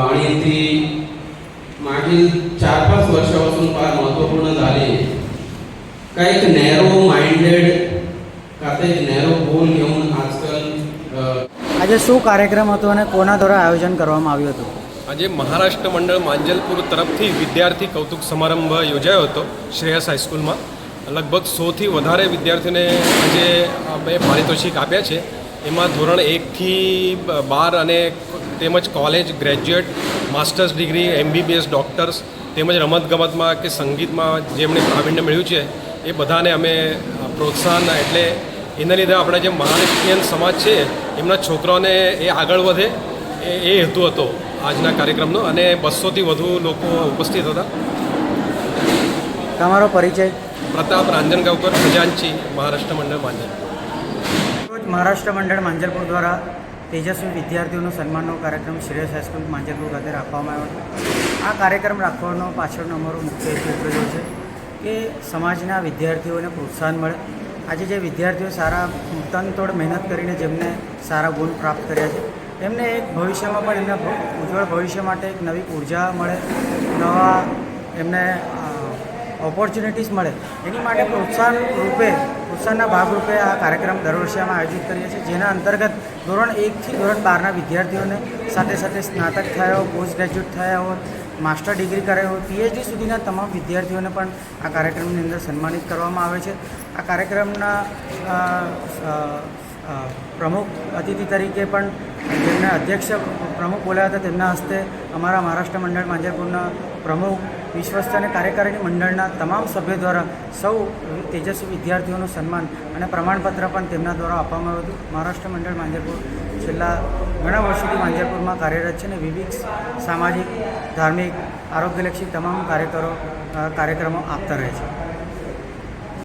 आणि ती मागील चार पाच वर्षापासून फार महत्त्वपूर्ण झाली काय एक नॅरो माइंडेड का ते नॅरो गोल घेऊन आजकाल अ, આજે શું કાર્યક્રમ હતો અને કોના દ્વારા આયોજન કરવામાં આવ્યું હતું આજે મહારાષ્ટ્ર મંડળ માંજલપુર તરફથી વિદ્યાર્થી કૌતુક સમારંભ યોજાયો હતો શ્રેયસ હાઈસ્કૂલમાં લગભગ સોથી વધારે વિદ્યાર્થીઓને આજે અમે પારિતોષિક આપ્યા છે એમાં ધોરણ એકથી બાર અને તેમજ college graduate masters degree MBBS doctors તેમજ રમતગમતમાં કે સંગીતમાં જેમણે પ્રાવીણ્ય મેળવ્યું છે એ બધાને અમે પ્રોત્સાહન એટલે એના લીધે આપણે જે મહારાષ્ટ્રીયન સમાજ છે એમના છોકરાઓને એ આગળ વધે એ એ હેતુ હતો આજના કાર્યક્રમનો અને બસોથી વધુ લોકો ઉપસ્થિત હતા. તમારો પરિચય? પ્રતાપ રાંજણગાંવકર ખજાનચી મહારાષ્ટ્ર મંડળ માંજલ રોજ મહારાષ્ટ્ર મંડળ માંજલપુર દ્વારા તેજસ્વી વિદ્યાર્થીઓનો સન્માનનો કાર્યક્રમ શ્રેયસ હાઈસ્કૂલ માંજલપુર ખાતે રાખવામાં આવ્યો આ કાર્યક્રમ રાખવાનો પાછળનો અમારો મુખ્ય હેતુ એટલો છે કે સમાજના વિદ્યાર્થીઓને પ્રોત્સાહન મળે. આજે જે વિદ્યાર્થીઓ સારા તનતોડ મહેનત કરીને જેમને સારા ગુણ પ્રાપ્ત કર્યા છે એમને એક ભવિષ્યમાં પણ એમના ઉજ્જવળ ભવિષ્ય માટે એક નવી ઊર્જા મળે, નવા એમને ઓપોર્ચ્યુનિટીઝ મળે. એની માટે પ્રોત્સાહન રૂપે પ્રોત્સાહનના ભાગરૂપે આ કાર્યક્રમ દર વર્ષે અમે આયોજિત કરીએ છીએ, જેના અંતર્ગત ધોરણ એકથી ધોરણ બારના વિદ્યાર્થીઓને સાથે સાથે સ્નાતક થયા હોય પોસ્ટ ગ્રેજ્યુએટ થયા હોય માસ્ટર ડિગ્રી કર્યા હોય પીએચડી સુધીના તમામ વિદ્યાર્થીઓને પણ આ કાર્યક્રમની અંદર સન્માનિત કરવામાં આવે છે. આ કાર્યક્રમના પ્રમુખ અતિથિ તરીકે પણ જેમને અધ્યક્ષ, પ્રમુખ બોલ્યા હતા, તેમના હસ્તે અમારા મહારાષ્ટ્ર મંડળ માંજરપુરના પ્રમુખ વિશ્વસ્ત અને કાર્યકારીણી મંડળના તમામ સભ્યો દ્વારા સૌ તેજસ્વી વિદ્યાર્થીઓનું સન્માન અને પ્રમાણપત્ર પણ તેમના દ્વારા આપવામાં આવ્યું હતું. મહારાષ્ટ્ર મંડળ માંજરપુર છેલ્લા ઘણા વર્ષોથી માંજરપુરમાં કાર્યરત છે અને વિવિધ સામાજિક, ધાર્મિક, આરોગ્યલક્ષી તમામ કાર્યકરો કાર્યક્રમો આપતા રહે છે.